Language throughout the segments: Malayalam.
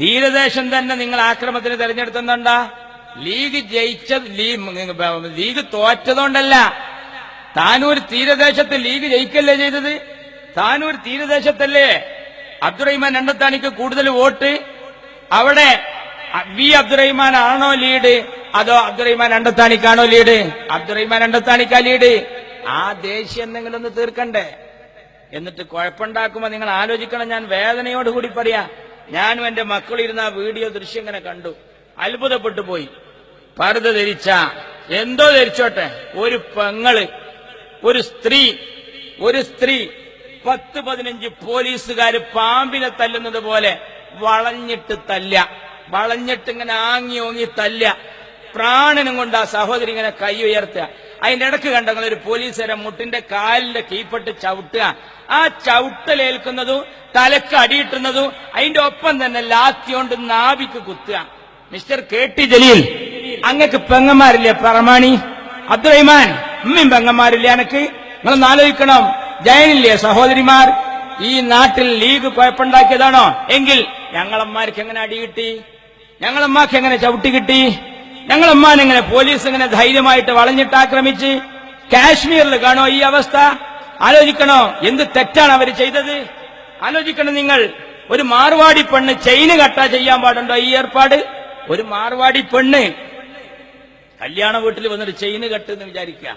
തീരദേശം തന്നെ നിങ്ങൾ ആക്രമത്തിന് തെരഞ്ഞെടുത്തുന്നുണ്ട? ലീഗ് ജയിച്ച ലീഗ് ലീഗ് തോറ്റതുകൊണ്ടല്ല. താനൂർ തീരദേശത്ത് ലീഗ് ജയിക്കല്ലേ ചെയ്തത്? താനൂർ തീരദേശത്തല്ലേ അബ്ദുറഹിമാൻ രണ്ടത്താണിക്ക് കൂടുതൽ വോട്ട്? അവിടെ വി അബ്ദുറഹിമാൻ ആണോ ലീഡ്? അതോ അബ്ദുറഹിമാൻ രണ്ടത്താണിക്കാണോ ലീഡ്? അബ്ദുറഹിമാൻ രണ്ടത്താണിക്കാ ലീഡ്. ആ ദേഷ്യം എന്തെങ്കിലും ഒന്ന് തീർക്കണ്ടേ? എന്നിട്ട് കുഴപ്പമുണ്ടാക്കുമ്പോ നിങ്ങൾ ആലോചിക്കണം ഞാൻ വേദനയോട് കൂടി പറയാ. ഞാനും എന്റെ മക്കളിരുന്ന ആ വീഡിയോ ദൃശ്യം ഇങ്ങനെ കണ്ടു. അത്ഭുതപ്പെട്ടു പോയി. പർദ്ദ ധരിച്ച എന്തോ ധരിച്ചോട്ടെ? ഒരു പെങ്ങൾ ഒരു സ്ത്രീ ഒരു സ്ത്രീ പത്ത് പതിനഞ്ച് പോലീസുകാർ പാമ്പിനെ തല്ലുന്നത് പോലെ വളഞ്ഞിട്ട് തല്ല. വളഞ്ഞിട്ട് ഇങ്ങനെ ആങ്ങി ഓങ്ങി തല്ല. പ്രാണനും കൊണ്ട് ആ സഹോദരി ഇങ്ങനെ കൈ ഉയർത്തുക. അതിന്റെ ഇടയ്ക്ക് കണ്ടങ്ങൾ ഒരു പോലീസുകാരെ മുട്ടിന്റെ കാലിന്റെ കീപ്പെട്ട് ചവിട്ടുക. ആ ചവിട്ടലേൽക്കുന്നതും തലക്ക് അടിയിട്ടുന്നതും അതിന്റെ ഒപ്പം തന്നെ ലാത്തിയോണ്ട് നാവിക്ക് കുത്തുക. മിസ്റ്റർ കെ ടി ജലീൽ അങ്ങക്ക് പെങ്ങന്മാരില്ലേ പറമാണി? അബ്ദുറഹിമാൻ ഉമ്മയും പെങ്ങന്മാരില്ലേ എനക്ക് നിങ്ങളൊന്ന് ആലോചിക്കണം. ജയനില്ലേ സഹോദരിമാർ? ഈ നാട്ടിൽ ലീഗ് കുഴപ്പമുണ്ടാക്കിയതാണോ? എങ്കിൽ ഞങ്ങളമ്മമാർക്ക് എങ്ങനെ അടി കിട്ടി? ഞങ്ങളമ്മക്ക് എങ്ങനെ ചവിട്ടി കിട്ടി? ഞങ്ങളമ്മാൻ എങ്ങനെ പോലീസ് ഇങ്ങനെ ധൈര്യമായിട്ട് വളഞ്ഞിട്ട് ആക്രമിച്ച് കാശ്മീരിൽ കാണോ ഈ അവസ്ഥ. ആലോചിക്കണോ? എന്ത് തെറ്റാണ് അവർ ചെയ്തത്? ആലോചിക്കണം നിങ്ങൾ? ഒരു മാർവാടി പെണ്ണ് ചെയിന് കട്ട ചെയ്യാൻ പാടുണ്ടോ ഈ ഏർപ്പാട്? ഒരു മാർവാടി പെണ്ണ് കല്യാണ വീട്ടിൽ വന്നിട്ട് ചെയിന് കെട്ടെന്ന് വിചാരിക്കുക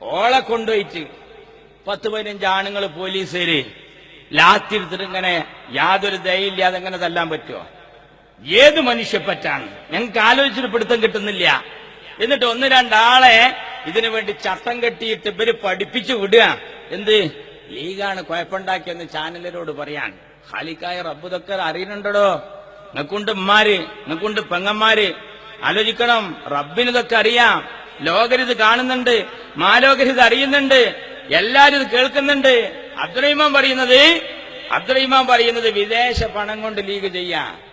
ഓളെ കൊണ്ടുപോയിട്ട് പത്ത് പതിനഞ്ച് ആണുങ്ങൾ പോലീസുകാര് ലാത്തിരുത്തിട്ട് ഇങ്ങനെ യാതൊരു ദയയില്ലാതെ എങ്ങനെ തല്ലാൻ പറ്റുമോ ഏത് മനുഷ്യപ്പറ്റാണ്? ഞങ്ങൾക്ക് ആലോചിച്ചിട്ട് പിടുത്തം കിട്ടുന്നില്ല. എന്നിട്ട് ഒന്ന് രണ്ടാളെ ഇതിനു വേണ്ടി ചട്ടം കെട്ടിയിട്ട് ഇവർ പഠിപ്പിച്ചു വിടുക. എന്ത്? ലീഗാണ് കുഴപ്പമുണ്ടാക്കിയെന്ന് ചാനലരോട് പറയാൻ ഖാലിക്കായ റബ്ബുദക്കർ അറിയുന്നുണ്ടോ നിങ്ങൾക്കുണ്ട് ഉമ്മാര് നിങ്ങൾക്കുണ്ട് പെങ്ങന്മാര്. ആലോചിക്കണം റബ്ബിനിതൊക്കെ അറിയാം. ലോകരിത് കാണുന്നുണ്ട് മാലോകരിത് അറിയുന്നുണ്ട് എല്ലാരും ഇത് കേൾക്കുന്നുണ്ട്. അബ്ദുറഹിമാൻ പറയുന്നത് അബ്ദുറഹിമാൻ പറയുന്നത് വിദേശ പണം കൊണ്ട് ലീഗ് ചെയ്യാം.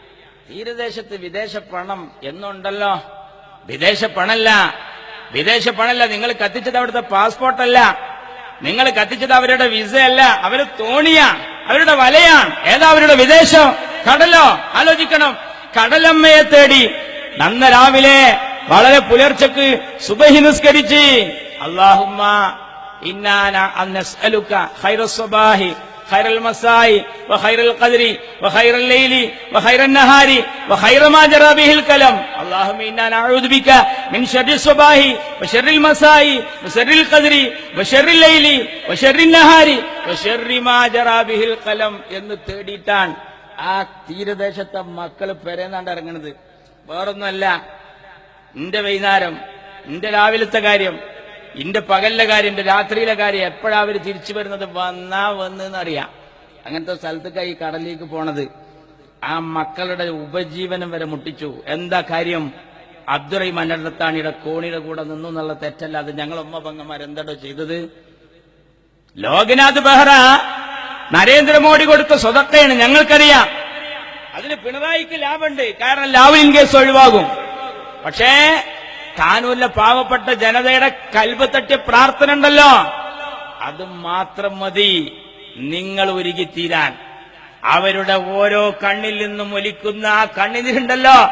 തീരദേശത്ത് വിദേശ പണം എന്നുണ്ടല്ലോ? വിദേശ പണല്ല. വിദേശ പണല്ല. നിങ്ങൾ കത്തിച്ചത് അവിടുത്തെ പാസ്പോർട്ടല്ല. നിങ്ങൾ കത്തിച്ചത് അവരുടെ വിസ അല്ല അവർ തോണിയാ. അവരുടെ വലയാണ്. ഏതാ അവരുടെ വിദേശം? കടലോ? ആലോചിക്കണം. കടലമ്മയെ തേടി നന്ന രാവിലെ വളരെ പുലർച്ചക്ക് സുബഹി നിസ്കരിച്ച് അന്നസ്അലുക ഖൈറസ്സബാഹി خير المساء وخير القدر وخير الليل وخير النهار وخير ما جرى به الكلم اللهم إنا نعوذ بك من شر الصباح وشر المساء وشر القدر وشر الليل وشر النهار وشر ما جرى به القلم എന്ന് തേടിയിട്ടാണ് ആ തീരദേശത്തെ മക്കള് പെരേന്നാണ്ട് ഇറങ്ങണത് വേറൊന്നുമല്ല എന്റെ വൈകുന്നേരം എന്റെ രാവിലത്തെ കാര്യം എന്റെ പകലിലെ കാര്യം എന്റെ രാത്രിയിലെ കാര്യം എപ്പോഴാ അവർ തിരിച്ചു വരുന്നത്? വന്നാ വന്നെന്ന് അറിയാം അങ്ങനത്തെ സ്ഥലത്തേക്കായി കടലിലേക്ക് പോണത്. ആ മക്കളുടെ ഉപജീവനം വരെ മുട്ടിച്ചു. എന്താ കാര്യം? അബ്ദുറഹിമാൻ അടുത്താണിയുടെ കോണിയുടെ കൂടെ നിന്നു എന്നുള്ള തെറ്റല്ല അത് ഞങ്ങൾ ഉമ്മ പങ്ങന്മാർ എന്താടോ ചെയ്തത്? ലോകനാഥ് ബെഹ്റ നരേന്ദ്രമോദി കൊടുത്ത സ്വതക്കയാണ് ഞങ്ങൾക്കറിയാം. അതിന് പിണറായിക്ക് ലാഭമുണ്ട്. കാരണം ലാവലിൻ കേസ് ഒഴിവാകും. പക്ഷേ താനൂരിലെ പാവപ്പെട്ട ജനതയുടെ കൽബ് തട്ടിയ പ്രാർത്ഥന ഉണ്ടല്ലോ. അത് മാത്രം മതി. നിങ്ങൾ ഒരുക്കി തീരാൻ. അവരുടെ ഓരോ കണ്ണിൽ നിന്നും ഒലിക്കുന്ന ആ കണ്ണിനിരുണ്ടല്ലോ.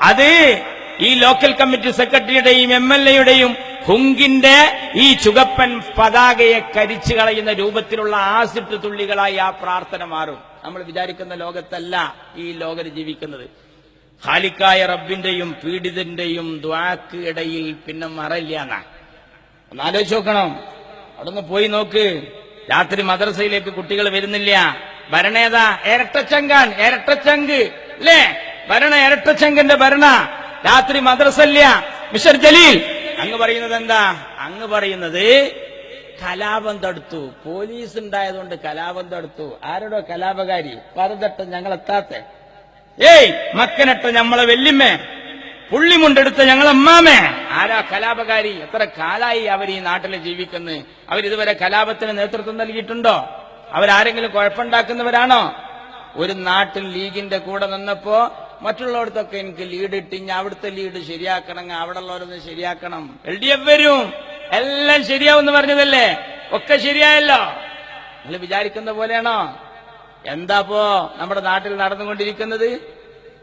അത് ഈ ലോക്കൽ കമ്മിറ്റി സെക്രട്ടറിയുടെയും എം എൽ എയുടെയും ഹുങ്കിന്റെ ഈ ചുകപ്പൻ പതാകയെ കരിച്ചു കളയുന്ന രൂപത്തിലുള്ള ആസിഡ് തുള്ളികളായി ആ പ്രാർത്ഥന മാറും. നമ്മൾ വിചാരിക്കുന്ന ലോകത്തല്ല ഈ ലോകത്ത് ജീവിക്കുന്നത്. ഖാലിക്കായ റബ്ബിന്റെയും പീഡിതന്റെയും ദ്വാക്ക് ഇടയിൽ പിന്നെ മറയില്ല ഒന്ന് ആലോചിച്ച് നോക്കണം. അവിടുന്ന് പോയി നോക്ക്. രാത്രി മദ്രസയിലേക്ക് കുട്ടികൾ വരുന്നില്ല. ഭരണേതാ ഇരട്ടച്ചങ്കാൻ ഇരട്ടച്ചങ്ക് അല്ലേ? ഭരണ ഇരട്ടച്ചങ്കന്റെ ഭരണ. രാത്രി മദ്രസ ഇല്ല മിസ്റ്റർ ജലീൽ. അങ്ങ് പറയുന്നത് എന്താ? അങ്ങ് പറയുന്നത് കലാപം തടുത്തു. പോലീസ് ഉണ്ടായതുകൊണ്ട് കലാപം തടുത്തു. ആരോടോ കലാപകാരി? പറഞ്ഞിട്ട് ഞങ്ങൾ എത്താത്തെ ഏയ് മക്കനട്ട ഞമ്മളെ വെല്ലിമ്മേ. പുള്ളിമുണ്ടെടുത്ത ഞങ്ങളെ അമ്മാമേ. ആരാ കലാപകാരി? എത്ര കാലായി അവർ ഈ നാട്ടിൽ ജീവിക്കുന്നത് അവരിതുവരെ കലാപത്തിന് നേതൃത്വം നൽകിയിട്ടുണ്ടോ? അവരാരെങ്കിലും കുഴപ്പമുണ്ടാക്കുന്നവരാണോ? ഒരു നാട്ടിൽ ലീഗിന്റെ കൂടെ നിന്നപ്പോ മറ്റുള്ളവടത്തൊക്കെ എനിക്ക് ലീഡ് ഇട്ടിഞ്ഞ് അവിടുത്തെ ലീഡ് ശരിയാക്കണം അവിടെ ഉള്ളവരൊന്ന് ശരിയാക്കണം. എൽ ഡി എഫ് വരും. എല്ലാം ശരിയാവും പറഞ്ഞതല്ലേ? ഒക്കെ ശരിയായല്ലോ. നിങ്ങൾ വിചാരിക്കുന്ന പോലെയാണോ? എന്താപ്പോ നമ്മുടെ നാട്ടിൽ നടന്നുകൊണ്ടിരിക്കുന്നത്?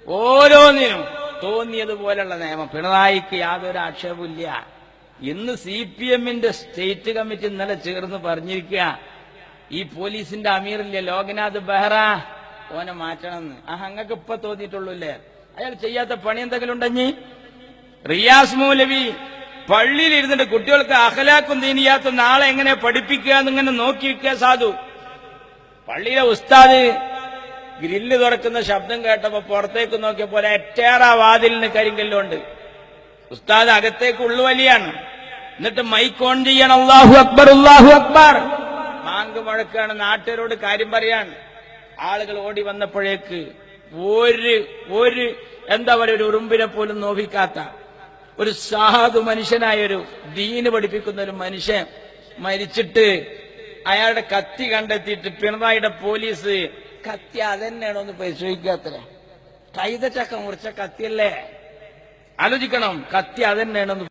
ഓരോന്നിനും തോന്നിയതുപോലുള്ള നിയമം. പിണറായിക്ക് യാതൊരു ആക്ഷേപമില്ല ഇന്ന് സി പി എമ്മിന്റെ സ്റ്റേറ്റ് കമ്മിറ്റി ഇന്നലെ ചേർന്ന് പറഞ്ഞിരിക്കുക ഈ പോലീസിന്റെ അമീറില്ലേ ലോകനാഥ് ബെഹ്റ ഓനെ മാറ്റണമെന്ന്. ആ അങ്ങക്ക് ഇപ്പൊ തോന്നിയിട്ടുള്ളൂ അല്ലേ അയാൾ ചെയ്യാത്ത പണി എന്തെങ്കിലും ഉണ്ടെങ്കിൽ റിയാസ് മൗലവി പള്ളിയിൽ ഇരുന്നിട്ട് കുട്ടികൾക്ക് അഹലാക്കും തീനിയാത്ത നാളെ എങ്ങനെ പഠിപ്പിക്കുക എന്നിങ്ങനെ നോക്കി വെക്കുക സാധു. പള്ളിയിലെ ഉസ്താദ് ഗ്രില്ല് തുറക്കുന്ന ശബ്ദം കേട്ടപ്പോ പുറത്തേക്ക് നോക്കിയപ്പോൾ എറ്റേറ വാതിലിന് കരിങ്കല്ലുണ്ട്. ഉസ്താദ് അകത്തേക്ക് ഉള്ളുവലിയാണ്. എന്നിട്ട് മൈക്ക് ഓൺ ചെയ്യണം. അള്ളാഹു അക്ബർ അള്ളാഹു അക്ബർ. മാങ്ക് മുഴക്കാണ് നാട്ടുകാരോട് കാര്യം പറയാൻ ആളുകൾ ഓടി വന്നപ്പോഴേക്ക് ഒരു ഒരു എന്താ പറയുക ഒരു ഉറുമ്പിനെ പോലും നോവിക്കാത്ത ഒരു സാധു മനുഷ്യനായ ഒരു ദീന് പഠിപ്പിക്കുന്ന ഒരു മനുഷ്യൻ മരിച്ചിട്ട് അയാളുടെ കത്തി കണ്ടെത്തിയിട്ട് പിണറായിയുടെ പോലീസ് കത്തി അതന്നെയാണോ ഒന്ന് പരിശോധിക്കാത്ര കൈതച്ചക്ക മുറിച്ച കത്തിയല്ലേ? ആലോചിക്കണം കത്തി അതന്നെയാണെന്ന്